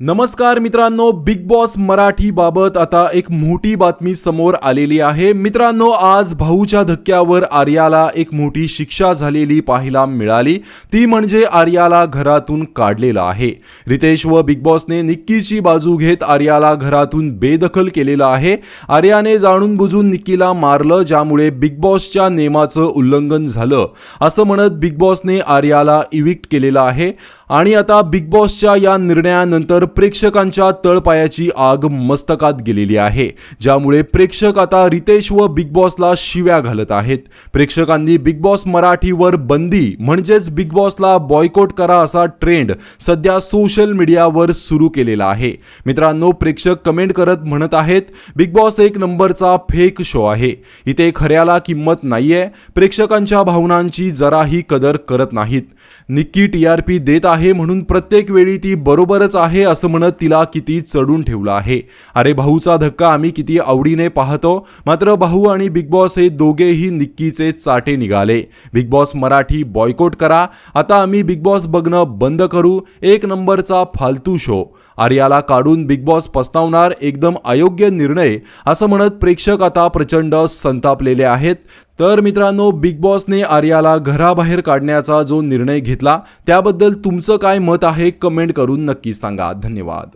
नमस्कार मित्रांनो big boss Marathi बाबत आता एक मोठी बातमी समोर आलेली आहे. मित्रांनो आज भाऊच्या धक्क्यावर आर्याला एक मोठी शिक्षा झालेली पाहायला मिळाली. ती म्हणजे आर्याला घरातून काढलेलं आहे. रितेश व बिग बॉसने निक्कीची बाजू घेत आर्याला घरातून बेदखल केलेलं आहे. आर्याने जाणून बुजून निक्कीला मारलं ज्यामुळे बिग बॉसच्या नियमाचं उल्लंघन झालं. असं म्हणत बिग बॉसने आर्याला इविक्ट केलेलं आहे. आणि आता बिग बॉसच्या या निर्णयानंतर प्रेक्षकांच्या तळपायाची आग मस्तकात गेलेली आहे ज्यामुळे प्रेक्षक आता रितेश व बिग बॉसला शिव्या घालत आहेत. प्रेक्षकांनी बिग बॉस मराठीवर बंदी म्हणजेच बिग बॉसला बॉयकॉट करा असा ट्रेंड सध्या सोशल मीडियावर सुरू केलेला आहे. मित्रांनो प्रेक्षक कमेंट करत म्हणत आहेत बिग बॉस एक नंबरचा फेक शो आहे. इथे खऱ्याला किंमत नाहीये प्रेक्षकांच्या भावनांची जराही कदर करत नाहीत. निक्की टी आर पी देत आहे म्हणून प्रत्येक वेळी ती बरोबरच आहे असं म्हणत तिला किती चढून ठेवलं आहे. अरे भाऊचा धक्का आम्ही किती आवडीने पाहतो. मात्र भाऊ आणि बिग बॉस हे दोघेही निक्कीचे चाटे निघाले. बिग बॉस मराठी बॉयकॉट करा. आता आम्ही बिग बॉस बघणं बंद करू. एक नंबरचा फालतू शो. आर्याला काढून बिग बॉस पस्तावणार एकदम अयोग्य निर्णय असं म्हणत प्रेक्षक आता प्रचंड संतापलेले आहेत. तर मित्रांनो बिग बॉसने आर्याला घराबाहेर काढण्याचा जो निर्णय घेतला त्याबद्दल तुमचं काय मत आहे कमेंट करून नक्की सांगा. धन्यवाद.